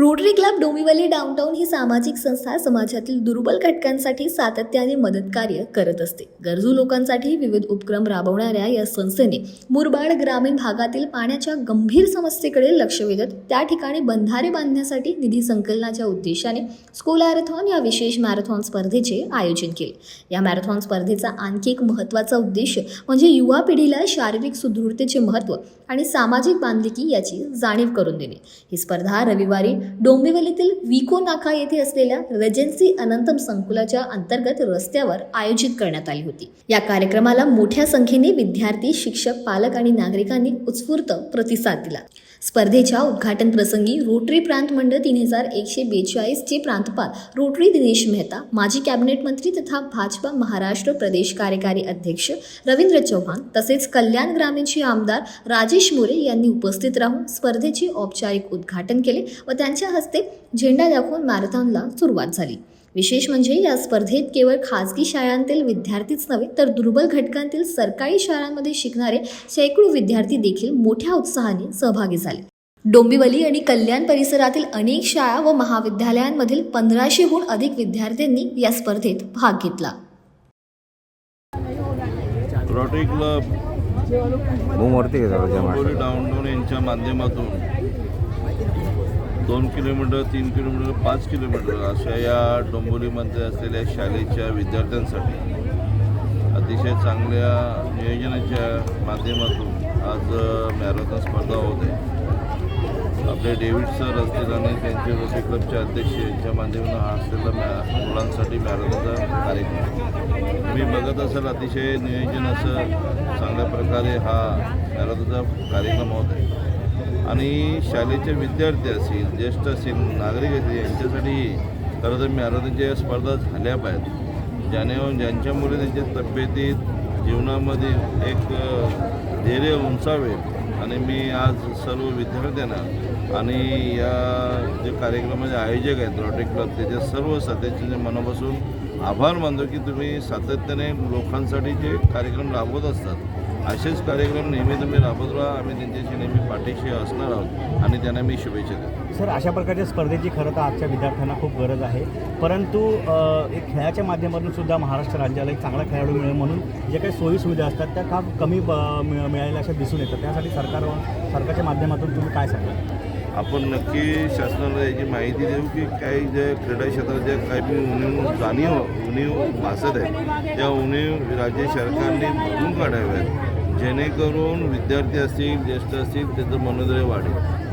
Rotary club Dombivli downtown ही सामाजिक संस्था समाजातील दुर्बल घटकांसाठी सातत्याने मदत कार्य करत असते. गरजू लोकांसाठी विविध उपक्रम राबवणाऱ्या या संस्थेने मुरबाड ग्रामीण भागातील पाण्याच्या गंभीर समस्येकडे लक्ष वेधत त्या ठिकाणी बंधारे बांधण्यासाठी निधी संकलनाच्या उद्देशाने स्कूलॅरेथॉन या विशेष मॅरेथॉन स्पर्धेचे आयोजन केले. या मॅरेथॉन स्पर्धेचा आणखी एक महत्त्वाचा उद्देश म्हणजे युवा पिढीला शारीरिक सुदृढतेचे महत्त्व आणि सामाजिक बांधिलकी याची जाणीव करून देणे. ही स्पर्धा रविवारी डोंबिवलीतील विको नाका येथे असलेल्या रेजेन्सी अनंतम संकुलाच्या अंतर्गत रस्त्यावर आयोजित करण्यात आली होती. या कार्यक्रमाला मोठ्या संख्येने विद्यार्थी शिक्षक पालक आणि नागरिकांनी उत्स्फूर्त प्रतिसाद दिला. स्पर्धेच्या उद्घाटन प्रसंगी रोटरी प्रांत मंडळ तीन हजार एकशे बेचाळीसचे प्रांतपाल रोटरी दिनेश मेहता माजी कॅबिनेट मंत्री तथा भाजपा महाराष्ट्र प्रदेश कार्यकारी अध्यक्ष रवींद्र चव्हाण तसेच कल्याण ग्रामीणचे आमदार राजेश मोरे यांनी उपस्थित राहून स्पर्धेचे औपचारिक उद्घाटन केले व त्यांच्या हस्ते झेंडा दाखवून मॅरेथॉनला सुरुवात झाली. विशेष म्हणजे या स्पर्धेत केवळ खाजगी शाळांतील विद्यार्थीच नव्हे तर दुर्बल घटकांतील सरकारी शाळांमध्ये शिकणारे शेकडो विद्यार्थी देखील मोठ्या उत्साहाने सहभागी झाले. डोंबिवली आणि कल्याण परिसरातील अनेक शाळा व महाविद्यालयांमधील पंधराशेहून अधिक विद्यार्थ्यांनी या स्पर्धेत भाग घेतला. रोटरी क्लब यांच्या माध्यमातून दोन किलोमीटर तीन किलोमीटर पाच किलोमीटर अशा या डोंबिवलीमध्ये असलेल्या शाळेच्या विद्यार्थ्यांसाठी अतिशय चांगल्या नियोजनाच्या माध्यमातून आज मॅरेथॉन स्पर्धा होत आहे. आपले डेव्हिड सर असतील आणि त्यांचे रोटी क्लबचे अध्यक्ष यांच्या माध्यमातून हा असलेला मॅ मुलांसाठी मॅरेथॉनचा कार्यक्रम तुम्ही बघत असाल अतिशय नियोजन असं चांगल्या प्रकारे हा मॅरेथॉनचा कार्यक्रम होत आहे. आणि शालेचे विद्यार्थी असतील ज्येष्ठ असतील नागरिक असतील यांच्यासाठी खरं तर मॅरेथॉनच्या स्पर्धा झाल्या पाहिजेत. ज्याने ज्यांच्यामुळे त्यांच्या तब्येतीत जीवनामध्ये एक धैर्य उंचावे आणि मी आज सर्व विद्यार्थ्यांना आणि या जे कार्यक्रमाचे आयोजक आहेत रॉटरी क्लब त्याच्या सर्व सदस्यांचे मनापासून आभार मानतो की तुम्ही सातत्याने लोकांसाठी जे कार्यक्रम राबवत असतात असेच कार्यक्रम नेहमी तुम्ही राबवत राहा. आम्ही त्यांच्याशी नेहमी पाठीशी असणार आहोत आणि त्यांना मी शुभेच्छा देतो. सर अशा प्रकारच्या स्पर्धेची खरं तर आजच्या विद्यार्थ्यांना खूप गरज आहे. परंतु एक खेळाच्या माध्यमातून सुद्धा महाराष्ट्र राज्याला एक चांगला खेळाडू मिळेल म्हणून जे काही सोयी सुविधा असतात त्या का कमी ब- मिळायला अशा दिसून येतात. त्यासाठी सरकार सरकारच्या माध्यमातून तुम्ही काय सांगाल? आपण नक्की शासनाला याची माहिती देऊ की काही ज्या क्रीडा क्षेत्रात ज्या काही उणीव जाणीव उणीव भासत आहेत त्या उणीव राज्य सरकारने भरून काढाव्यात. जेणेकरून विद्यार्थी असतील ज्येष्ठ असतील त्याचं मनोदय वाढेल.